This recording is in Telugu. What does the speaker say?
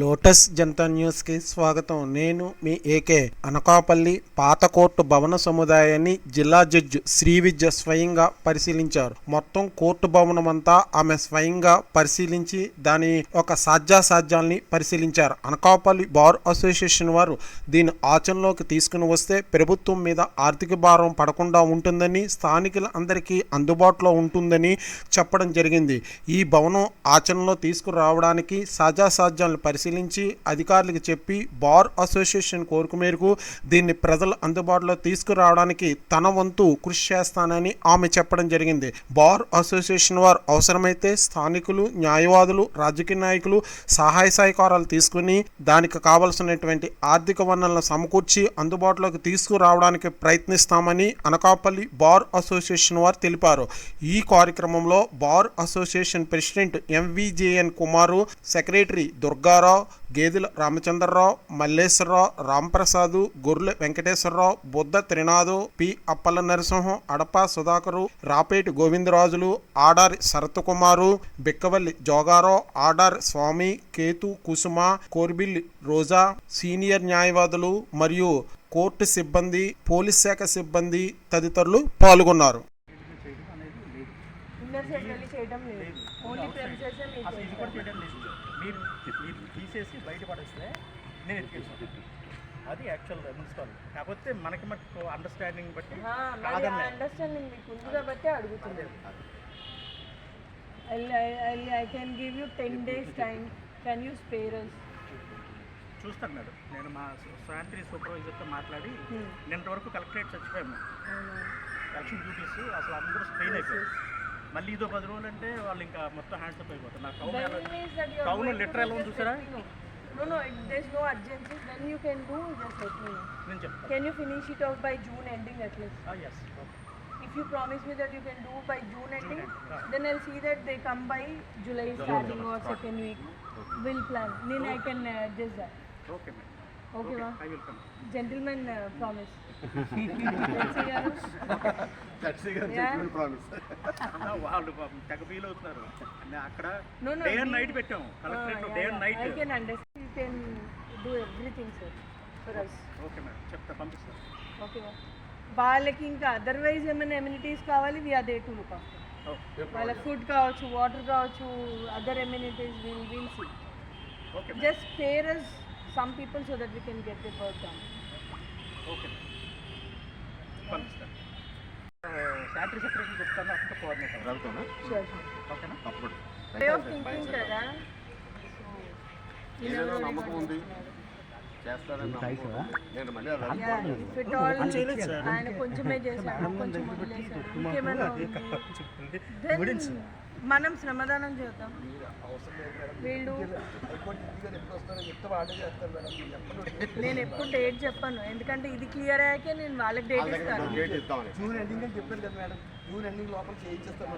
లోటస్ జనతా న్యూస్కి స్వాగతం. నేను మీ ఏకే అనకాపల్లి పాత కోర్టు భవన సముదాయాన్ని జిల్లా జడ్జి శ్రీ విద్య స్వయంగా పరిశీలించారు. మొత్తం కోర్టు భవనం అంతా ఆమె స్వయంగా పరిశీలించి దాని ఒక సాధ్యాసాధ్యాల్ని పరిశీలించారు. అనకాపల్లి బార్ అసోసియేషన్ వారు దీని ఆచరణలోకి తీసుకుని వస్తే ప్రభుత్వం మీద ఆర్థిక భారం పడకుండా ఉంటుందని స్థానికుల అందరికీ అందుబాటులో ఉంటుందని చెప్పడం జరిగింది. ఈ భవనం ఆచరణలో తీసుకురావడానికి సాధ్యాసాధ్యాలను పరిశీలించి అధికారులకు చెప్పి బార్ అసోసియేషన్ కోరిక మేరకు దీన్ని ప్రజల అందుబాటులో తీసుకురావడానికి తన వంతు కృషి చేస్తానని ఆమె చెప్పడం జరిగింది. బార్ అసోసియేషన్ వారు అవసరమైతే స్థానికులు న్యాయవాదులు రాజకీయ నాయకులు సహాయ సహకారాలు తీసుకుని దానికి కావలసినటువంటి ఆర్థిక వనరులను సమకూర్చి అందుబాటులోకి తీసుకురావడానికి ప్రయత్నిస్తామని అనకాపల్లి బార్ అసోసియేషన్ వారు తెలిపారు. ఈ కార్యక్రమంలో bar association president M V J N Kumar secretary Durgarao Gedela Ramachandrarao Malleswararao Ramprasad Gorrela Venkateswararao Buddha Trinath P. Appala Narasimham Adapa Sudhakar Rapeti Govindarajulu Adari Sarathkumar Bikkavalli Jogarao Adari Swamy Ketu Kusuma Korbilli Roja senior న్యాయవాదులు మరియు కోర్టు సిబ్బంది పోలీస్ శాఖ సిబ్బంది తదితరులు పాల్గొన్నారు. అసలు ఇది కూడా చేయడం లేదు మీరు మీరు తీసేసి బయట పడేస్తే నేను ఎత్తుకెళ్తాను అది యాక్చువల్ మున్సిపాలిటీ కాకపోతే మనకి మనకు అండర్స్టాండింగ్ బట్టి అండర్స్టాండింగ్ మీకు ఉంది కాబట్టి అడుగుతున్నాను I can give you ten days time can you spare us చూస్తాను మేడం. నేను మా శానిటరీ సూపర్వైజర్తో మాట్లాడి నిన్నటి వరకు కలెక్టరేట్ చచ్చిపోయాము. ఎలక్షన్ డ్యూటీస్ అసలు అందరూ స్ట్రెయిన్ అయిపోయారు. మళ్ళీ ఇదో పది రోజులు అంటే వాళ్ళు ఇంకా మొత్తం హ్యాండ్స్ అప్ అయిపోతారు నాకు టౌన్ ఎలా- టౌన్ లిటర్ ఎలా ఉంది చూసారా No, no, it- there's no urgency. Then you can do, just let me know. నేను చెప్తాను Can you finish it off by June ending at least? Yes If you promise me that you can do by June ending, ending, ah. then I'll see that they come by July starting or second week. We'll plan. Then I can uh, adjust that. Okay madam Okay, ma. I will come Gentleman uh, promise. Let's see, Anush. Yeah. వాళ్ళు పాపం తెగ ఫీల్ అవుతున్నారు నేను అక్కడ No, no. Day and night పెట్టాము collectorate day. And night I can understand. You can do everything, sir, for us. Okay madam చెప్తా పంపిస్తాను. వాళ్ళకి ఇంకా అదర్వైజ్ ఏమైనా ఎమ్యూనిటీస్ కావాలి we are there to look okay వాళ్ళ ఫుడ్ కావచ్చు వాటర్ కావచ్చు other amenities will will see okay just spare us some people so that we can get the work done okay పంపిస్తాను శానిటరీ సెక్రటరీ చెప్తాను అక్కడ కోఆర్డినేటర్ వెళ్తానా షూర్ షూర్ ఓకేనా తప్పకుండా. వే ఆఫ్ థింకింగ్ కదా. ఏదైనా నమ్మకం ఉంది. చేస్తారని నమ్మకం ఉంది. నేను మళ్ళీ అది Yeah, if at all ఆయన కొంచెమే చేశాడు కొంచెం ఇంకేమైనా మనం శ్రమదానం చేద్దాం. వీళ్ళు నేను ఎప్పుడు డేట్ చెప్పాను. ఎందుకంటే ఇది క్లియర్ అయ్యాకే నేను వాళ్ళకి డేట్ ఇస్తాను. జూన్ ఎండింగ్ అని చెప్పారు కదా మేడం. జూన్ ఎండింగ్ లోపల చేయించేస్తాం